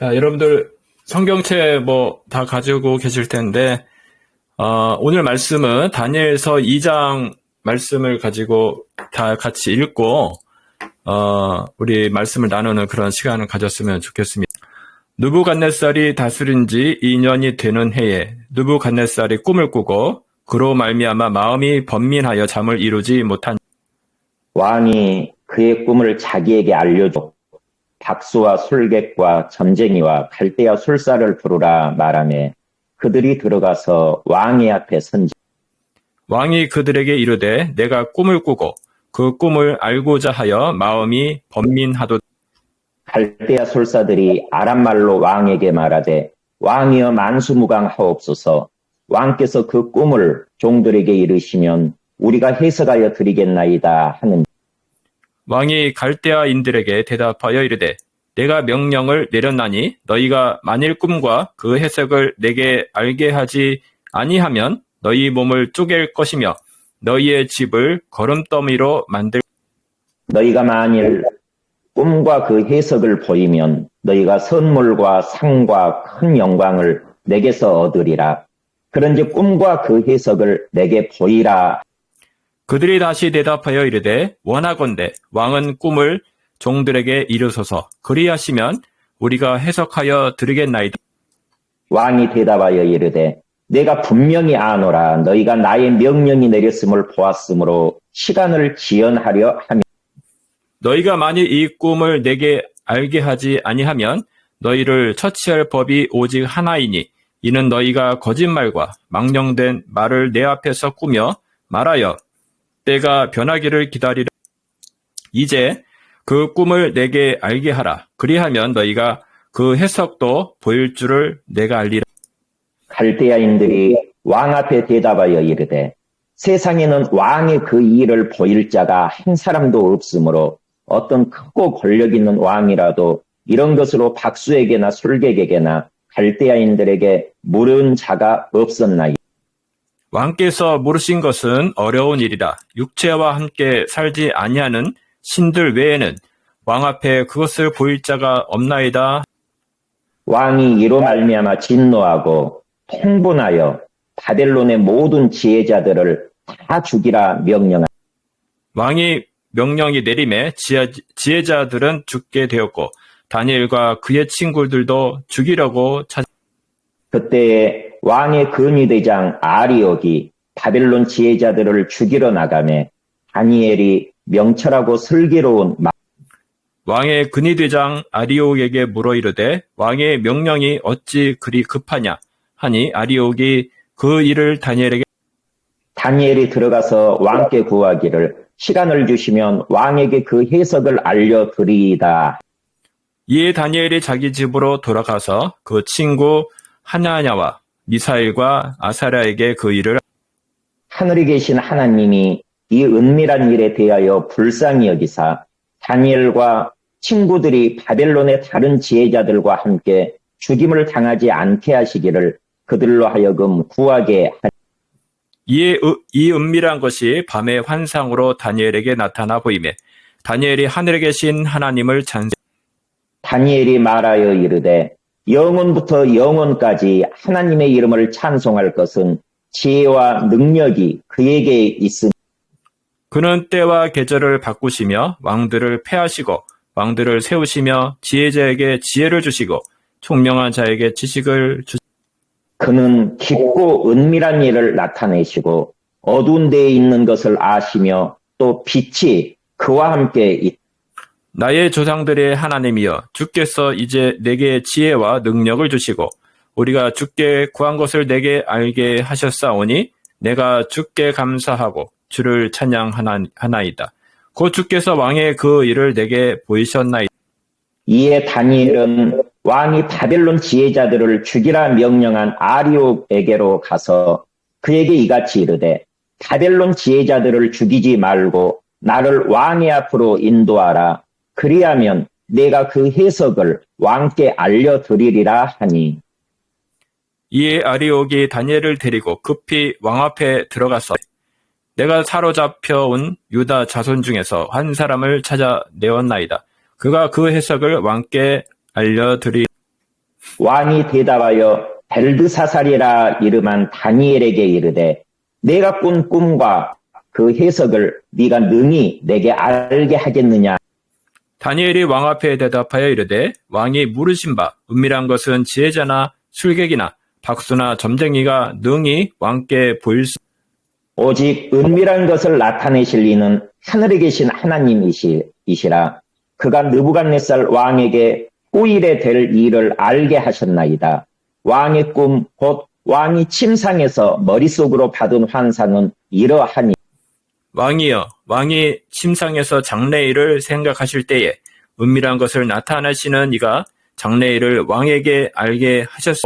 자, 여러분들 성경책 뭐 다 가지고 계실 텐데 어, 오늘 말씀은 다니엘서 2장 말씀을 가지고 다 같이 읽고 어, 우리 말씀을 나누는 그런 시간을 가졌으면 좋겠습니다. 누부갓네살이 다스린 지 2년이 되는 해에 누부갓네살이 꿈을 꾸고 그로 말미암아 마음이 번민하여 잠을 이루지 못한 왕이 그의 꿈을 자기에게 알려줘 박수와 술객과 점쟁이와 갈대아 술사를 부르라 말하며 그들이 들어가서 왕의 앞에 선지 왕이 그들에게 이르되 내가 꿈을 꾸고 그 꿈을 알고자 하여 마음이 번민하도 갈대아 술사들이 아람말로 왕에게 말하되 왕이여 만수무강하옵소서. 왕께서 그 꿈을 종들에게 이르시면 우리가 해석하여 드리겠나이다 하는 왕이 갈대아인들에게 대답하여 이르되 내가 명령을 내렸나니 너희가 만일 꿈과 그 해석을 내게 알게 하지 아니하면 너희 몸을 쪼갤 것이며 너희의 집을 거름더미로 만들 너희가 만일 꿈과 그 해석을 보이면 너희가 선물과 상과 큰 영광을 내게서 얻으리라. 그런즉 꿈과 그 해석을 내게 보이라. 그들이 다시 대답하여 이르되 원하건대 왕은 꿈을 종들에게 이르소서. 그리하시면 우리가 해석하여 드리겠나이다. 왕이 대답하여 이르되 내가 분명히 아노라. 너희가 나의 명령이 내렸음을 보았으므로 시간을 지연하려 하며 너희가 만일 이 꿈을 내게 알게 하지 아니하면 너희를 처치할 법이 오직 하나이니 이는 너희가 거짓말과 망령된 말을 내 앞에서 꾸며 말하여 때가 변하기를 기다리려. 이제 그 꿈을 내게 알게 하라. 그리하면 너희가 그 해석도 보일 줄을 내가 알리라. 갈대아인들이 왕 앞에 대답하여 이르되 세상에는 왕의 그 일을 보일 자가 한 사람도 없으므로 어떤 크고 권력 있는 왕이라도 이런 것으로 박수에게나 술객에게나 갈대아인들에게 물은 자가 없었나이. 왕께서 물으신 것은 어려운 일이라 육체와 함께 살지 아니하는 신들 외에는 왕 앞에 그것을 보일 자가 없나이다 왕이 이로 말미암아 진노하고 통분하여 바벨론의 모든 지혜자들을 다 죽이라 명령하. 왕이 명령이 내림에 지혜, 지혜자들은 죽게 되었고 다니엘과 그의 친구들도 죽이려고 찾 그때에 왕의 근위대장 아리옥이 바벨론 지혜자들을 죽이러 나가매 다니엘이 명철하고 슬기로운 마- 왕의 근위대장 아리옥에게 물어 이르되 왕의 명령이 어찌 그리 급하냐 하니 아리옥이 그 일을 다니엘에게 다니엘이 들어가서 왕께 구하기를 시간을 주시면 왕에게 그 해석을 알려드리이다. 이에 다니엘이 자기 집으로 돌아가서 그 친구 하나냐와 미사일과 아사랴에게 그 일을 하늘에 계신 하나님이 이 은밀한 일에 대하여 불쌍히 여기사 다니엘과 친구들이 바벨론의 다른 지혜자들과 함께 죽임을 당하지 않게 하시기를 그들로 하여금 구하게 이에 으- 이 은밀한 것이 밤의 환상으로 다니엘에게 나타나 보이매 다니엘이 하늘에 계신 하나님을 찬송 다니엘이 말하여 이르되 영원부터 영원까지 하나님의 이름을 찬송할 것은 지혜와 능력이 그에게 있으니 그는 때와 계절을 바꾸시며 왕들을 패하시고 왕들을 세우시며 지혜자에게 지혜를 주시고 총명한 자에게 지식을 주 그는 깊고 은밀한 일을 나타내시고 어두운 데에 있는 것을 아시며 또 빛이 그와 함께 있 나의 조상들의 하나님이여 주께서 이제 내게 지혜와 능력을 주시고 우리가 주께 구한 것을 내게 알게 하셨사오니 내가 주께 감사하고 주를 찬양하나이다. 곧 주께서 왕의 그 일을 내게 보이셨나이다. 이에 다니엘은 왕이 바벨론 지혜자들을 죽이라 명령한 아리옥에게로 가서 그에게 이같이 이르되 바벨론 지혜자들을 죽이지 말고 나를 왕의 앞으로 인도하라. 그리하면 내가 그 해석을 왕께 알려드리리라 하니 이에 아리옥이 다니엘을 데리고 급히 왕 앞에 들어가서 내가 사로잡혀 온 유다 자손 중에서 한 사람을 찾아 내었나이다. 그가 그 해석을 왕께 알려드리 왕이 대답하여 벨드사살이라 이름한 다니엘에게 이르되 내가 꾼 꿈과 그 해석을 네가 능히 내게 알게 하겠느냐 다니엘이 왕 앞에 대답하여 이르되 왕이 물으신 바 은밀한 것은 지혜자나 술객이나 박수나 점쟁이가 능히 왕께 보일 수 오직 은밀한 것을 나타내실 이는 하늘에 계신 하나님이시라 그가 느부갓네살 왕에게 후일에 될 일을 알게 하셨나이다. 왕의 꿈 곧 왕이 침상에서 머릿속으로 받은 환상은 이러하니 왕이여 왕이 침상에서 장래일을 생각하실 때에 은밀한 것을 나타내시는 이가 장래일을 왕에게 알게 하셨소.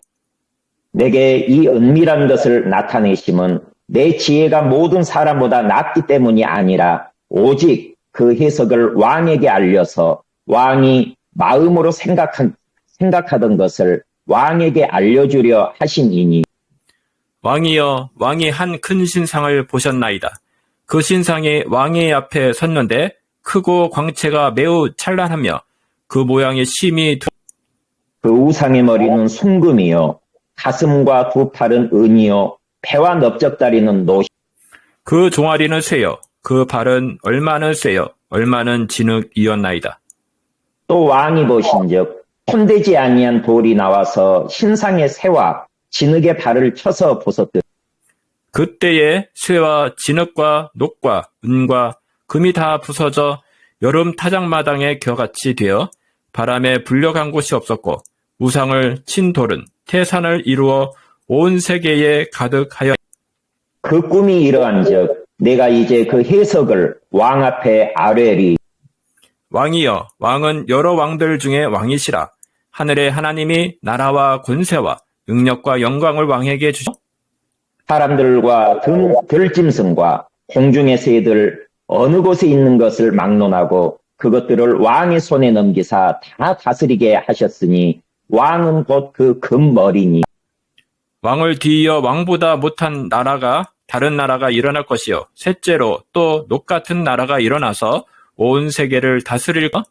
내게 이 은밀한 것을 나타내심은 내 지혜가 모든 사람보다 낫기 때문이 아니라 오직 그 해석을 왕에게 알려서 왕이 마음으로 생각한, 생각하던 것을 왕에게 알려주려 하심이니 왕이여 왕이 한 큰 신상을 보셨나이다. 그 신상이 왕의 앞에 섰는데 크고 광채가 매우 찬란하며 그 모양이 심히 두- 그 우상의 머리는 순금이요. 가슴과 두 팔은 은이요. 배와 넓적다리는 노 그 종아리는 쇠요. 그 발은 얼마는 쇠요. 얼마는 진흙이었나이다. 또 왕이 보신즉 손대지 아니한 돌이 나와서 신상의 새와 진흙의 발을 쳐서 보섰듯 그때에 쇠와 진흙과 녹과 은과 금이 다 부서져 여름 타작마당의 겨같이 되어 바람에 불려간 곳이 없었고 우상을 친 돌은 태산을 이루어 온 세계에 가득하여 그 꿈이 이러한즉 내가 이제 그 해석을 왕 앞에 아뢰리. 왕이여 왕은 여러 왕들 중에 왕이시라. 하늘의 하나님이 나라와 권세와 능력과 영광을 왕에게 주셔 사람들과 들, 들짐승과 공중의 새들 어느 곳에 있는 것을 막론하고 그것들을 왕의 손에 넘기사 다 다스리게 하셨으니 왕은 곧 그 금머리니. 왕을 뒤이어 왕보다 못한 나라가 다른 나라가 일어날 것이요. 셋째로 또 녹 같은 나라가 일어나서 온 세계를 다스릴까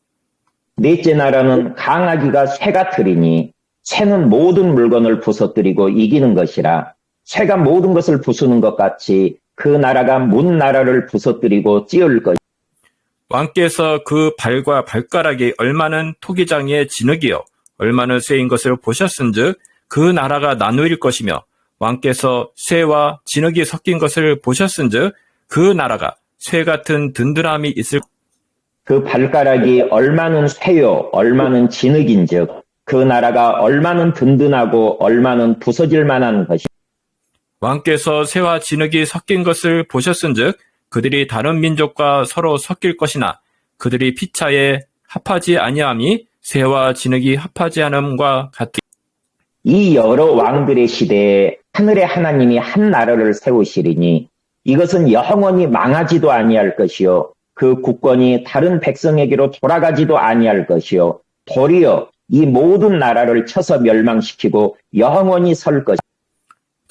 넷째 나라는 강아지가 쇠 같으리니 쇠는 모든 물건을 부서뜨리고 이기는 것이라 쇠가 모든 것을 부수는 것 같이 그 나라가 문 나라를 부서뜨리고 찌을 것 왕께서 그 발과 발가락이 얼마는 토기장의 진흙이요. 얼마는 쇠인 것을 보셨은즉 그 나라가 나누일 것이며 왕께서 쇠와 진흙이 섞인 것을 보셨은즉 그 나라가 쇠 같은 든든함이 있을 그 발가락이 얼마는 쇠요 얼마는 진흙인즉 그 나라가 얼마는 든든하고 얼마는 부서질 만한 것이 왕께서 새와 진흙이 섞인 것을 보셨은즉 그들이 다른 민족과 서로 섞일 것이나 그들이 피차에 합하지 아니함이 새와 진흙이 합하지 않음과 같으 이 여러 왕들의 시대에 하늘의 하나님이 한 나라를 세우시리니 이것은 영원히 망하지도 아니할 것이요 그 국권이 다른 백성에게로 돌아가지도 아니할 것이요 도리어 이 모든 나라를 쳐서 멸망시키고 영원히 설 것.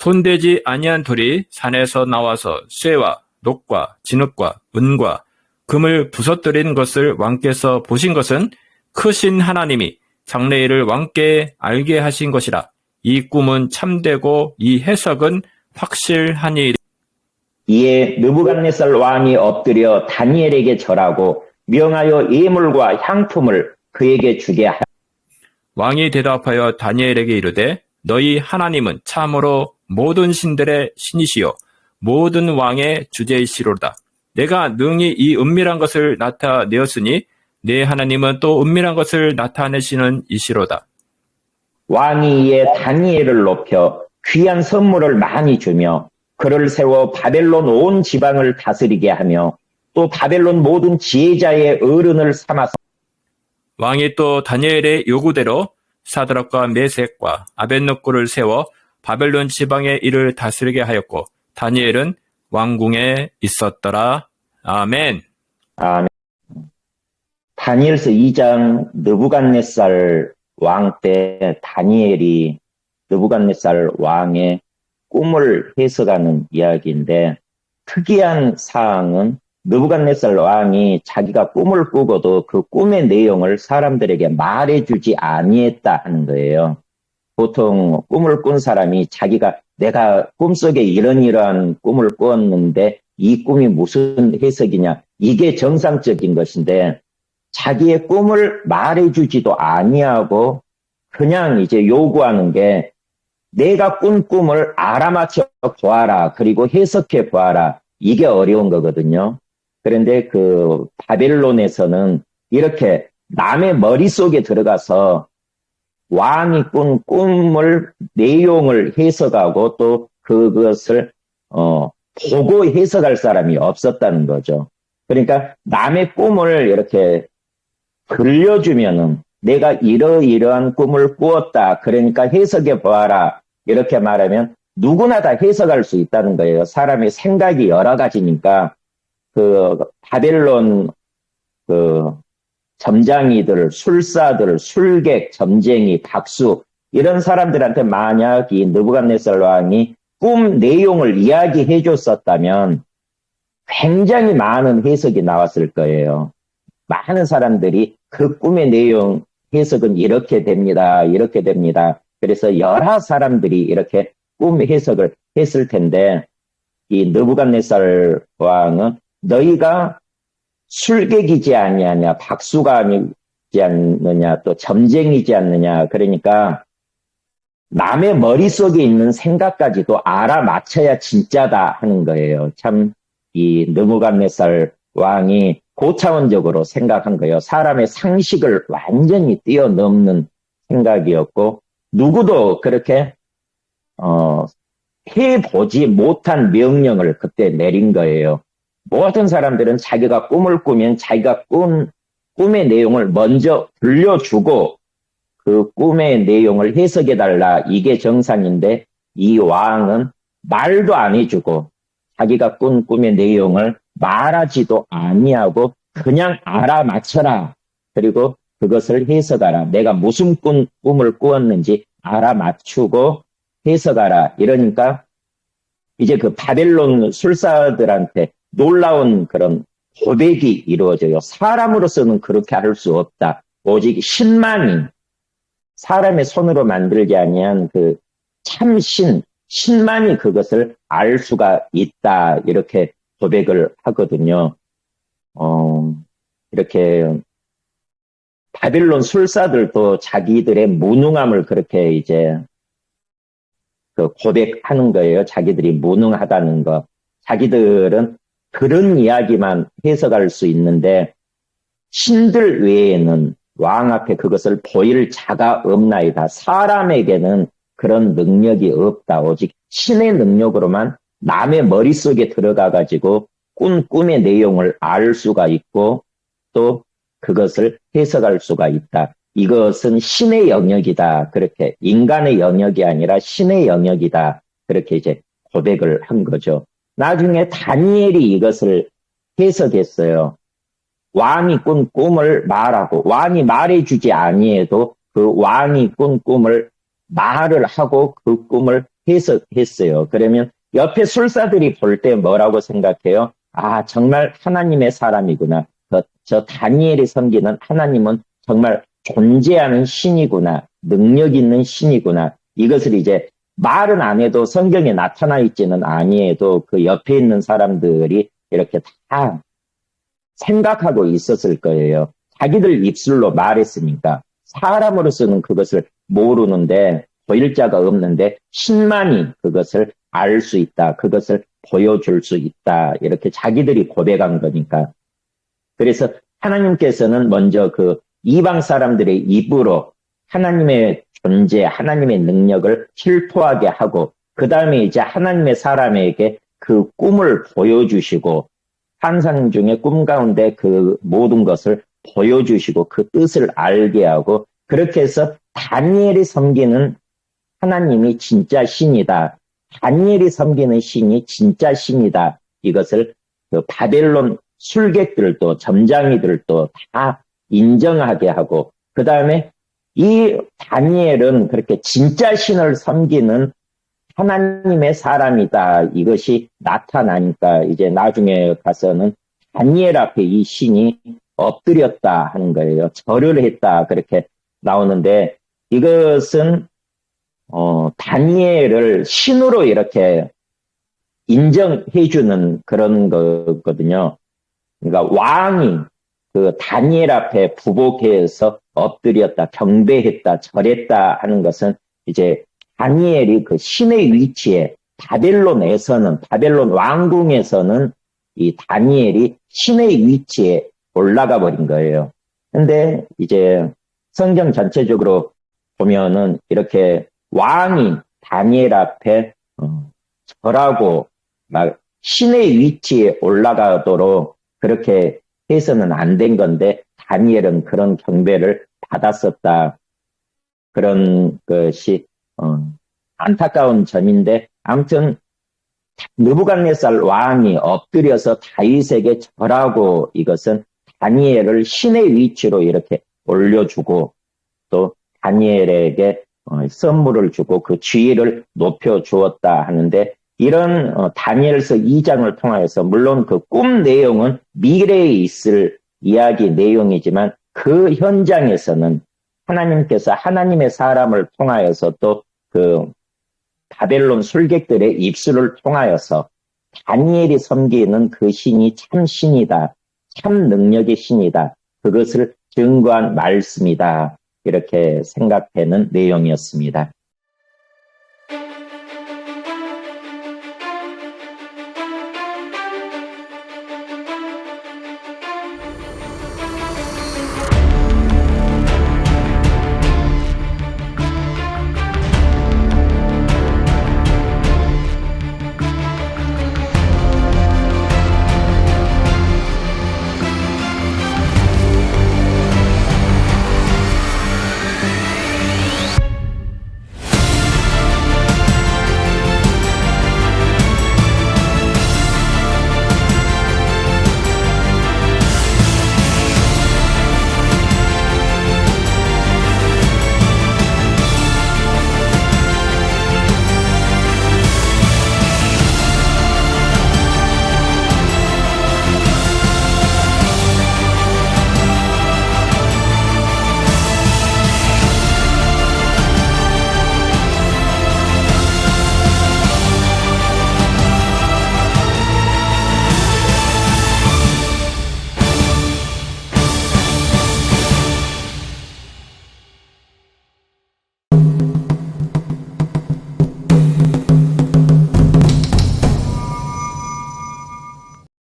손대지 아니한 돌이 산에서 나와서 쇠와 녹과 진흙과 은과 금을 부서뜨린 것을 왕께서 보신 것은 크신 하나님이 장래일을 왕께 알게 하신 것이라. 이 꿈은 참되고 이 해석은 확실하니 이에 느부갓네살 왕이 엎드려 다니엘에게 절하고 명하여 예물과 향품을 그에게 주게 하여 왕이 대답하여 다니엘에게 이르되 너희 하나님은 참으로 모든 신들의 신이시요 모든 왕의 주제이시로다. 내가 능히 이 은밀한 것을 나타내었으니 내 하나님은 또 은밀한 것을 나타내시는 이시로다. 왕이 이에 다니엘을 높여 귀한 선물을 많이 주며 그를 세워 바벨론 온 지방을 다스리게 하며 또 바벨론 모든 지혜자의 어른을 삼아서 왕이 또 다니엘의 요구대로 사드락과 메색과 아벤노고를 세워 바벨론 지방의 일을 다스리게 하였고 다니엘은 왕궁에 있었더라. 아멘. 아멘. 다니엘서 2장 느부갓네살 왕 때 다니엘이 느부갓네살 왕의 꿈을 해석하는 이야기인데 특이한 사항은 느부갓네살 왕이 자기가 꿈을 꾸고도 그 꿈의 내용을 사람들에게 말해주지 아니했다 하는 거예요. 보통 꿈을 꾼 사람이 자기가 내가 꿈속에 이런 이러한 꿈을 꾸었는데 이 꿈이 무슨 해석이냐 이게 정상적인 것인데 자기의 꿈을 말해주지도 아니하고 그냥 이제 요구하는 게 내가 꾼 꿈을 알아맞혀 보아라 그리고 해석해 보아라 이게 어려운 거거든요. 그런데 그 바벨론에서는 이렇게 남의 머릿속에 들어가서 왕이 꾼 꿈을 내용을 해석하고 또 그것을 어 보고 해석할 사람이 없었다는 거죠. 그러니까 남의 꿈을 이렇게 들려주면은 내가 이러이러한 꿈을 꾸었다. 그러니까 해석해 보아라. 이렇게 말하면 누구나 다 해석할 수 있다는 거예요. 사람의 생각이 여러 가지니까 그 바벨론 그 점장이들, 술사들, 술객, 점쟁이, 박수 이런 사람들한테 만약 이 느부갓네살 왕이 꿈 내용을 이야기해 줬었다면 굉장히 많은 해석이 나왔을 거예요. 많은 사람들이 그 꿈의 내용 해석은 이렇게 됩니다. 이렇게 됩니다. 그래서 여러 사람들이 이렇게 꿈 해석을 했을 텐데 이 느부갓네살 왕은 너희가 술객이지 아니하냐, 박수감이지 않느냐, 또 점쟁이지 않느냐. 그러니까 남의 머릿속에 있는 생각까지도 알아맞혀야 진짜다 하는 거예요. 참 이 느부갓네살 왕이 고차원적으로 생각한 거예요. 사람의 상식을 완전히 뛰어넘는 생각이었고 누구도 그렇게 어, 해보지 못한 명령을 그때 내린 거예요. 모든 사람들은 자기가 꿈을 꾸면 자기가 꾼 꿈의 내용을 먼저 들려주고 그 꿈의 내용을 해석해달라. 이게 정상인데 이 왕은 말도 안 해주고 자기가 꾼 꿈의 내용을 말하지도 아니하고 그냥 알아맞혀라. 그리고 그것을 해석하라. 내가 무슨 꿈, 꿈을 꾸었는지 알아맞추고 해석하라. 이러니까 이제 그 바벨론 술사들한테 놀라운 그런 고백이 이루어져요. 사람으로서는 그렇게 할 수 없다. 오직 신만이 사람의 손으로 만들지 아니한 그 참신, 신만이 그것을 알 수가 있다. 이렇게 고백을 하거든요. 어, 이렇게 바빌론 술사들도 자기들의 무능함을 그렇게 이제 그 고백하는 거예요. 자기들이 무능하다는 거. 자기들은 그런 이야기만 해석할 수 있는데 신들 외에는 왕 앞에 그것을 보일 자가 없나이다. 사람에게는 그런 능력이 없다. 오직 신의 능력으로만 남의 머릿속에 들어가 가지고 꾼 꿈의 내용을 알 수가 있고 또 그것을 해석할 수가 있다. 이것은 신의 영역이다. 그렇게 인간의 영역이 아니라 신의 영역이다. 그렇게 이제 고백을 한 거죠. 나중에 다니엘이 이것을 해석했어요. 왕이 꾼 꿈을 말하고 왕이 말해주지 아니해도 그 왕이 꾼 꿈을 말을 하고 그 꿈을 해석했어요. 그러면 옆에 술사들이 볼 때 뭐라고 생각해요? 아 정말 하나님의 사람이구나. 저, 저 다니엘이 섬기는 하나님은 정말 존재하는 신이구나. 능력 있는 신이구나. 이것을 이제 말은 안 해도 성경에 나타나 있지는 아니해도 그 옆에 있는 사람들이 이렇게 다 생각하고 있었을 거예요. 자기들 입술로 말했으니까 사람으로서는 그것을 모르는데 보일 자가 없는데 신만이 그것을 알 수 있다. 그것을 보여줄 수 있다. 이렇게 자기들이 고백한 거니까. 그래서 하나님께서는 먼저 그 이방 사람들의 입으로 하나님의 존재, 하나님의 능력을 실토하게 하고, 그 다음에 이제 하나님의 사람에게 그 꿈을 보여주시고, 환상 중에 꿈 가운데 그 모든 것을 보여주시고, 그 뜻을 알게 하고, 그렇게 해서 다니엘이 섬기는 하나님이 진짜 신이다. 다니엘이 섬기는 신이 진짜 신이다. 이것을 그 바벨론 술객들도 점장이들도 다 인정하게 하고 그 다음에 이 다니엘은 그렇게 진짜 신을 섬기는 하나님의 사람이다. 이것이 나타나니까 이제 나중에 가서는 다니엘 앞에 이 신이 엎드렸다 하는 거예요. 절을 했다. 그렇게 나오는데 이것은 어, 다니엘을 신으로 이렇게 인정해 주는 그런 거거든요. 그러니까 왕이 그 다니엘 앞에 부복해서 엎드렸다, 경배했다, 절했다 하는 것은 이제 다니엘이 그 신의 위치에 바벨론에서는, 바벨론 왕궁에서는 이 다니엘이 신의 위치에 올라가 버린 거예요. 근데 이제 성경 전체적으로 보면은 이렇게 왕이 다니엘 앞에 어, 절하고 막 신의 위치에 올라가도록 그렇게 해서는 안 된 건데 다니엘은 그런 경배를 받았었다. 그런 것이 어, 안타까운 점인데 아무튼 느부갓네살 왕이 엎드려서 다윗에게 절하고 이것은 다니엘을 신의 위치로 이렇게 올려주고 또 다니엘에게 어, 선물을 주고 그 지위를 높여 주었다 하는데 이런 어, 다니엘서 2장을 통하여서 물론 그 꿈 내용은 미래에 있을 이야기 내용이지만 그 현장에서는 하나님께서 하나님의 사람을 통하여서 또 그 바벨론 술객들의 입술을 통하여서 다니엘이 섬기는 그 신이 참 신이다. 참 능력의 신이다. 그것을 증거한 말씀이다. 이렇게 생각되는 내용이었습니다.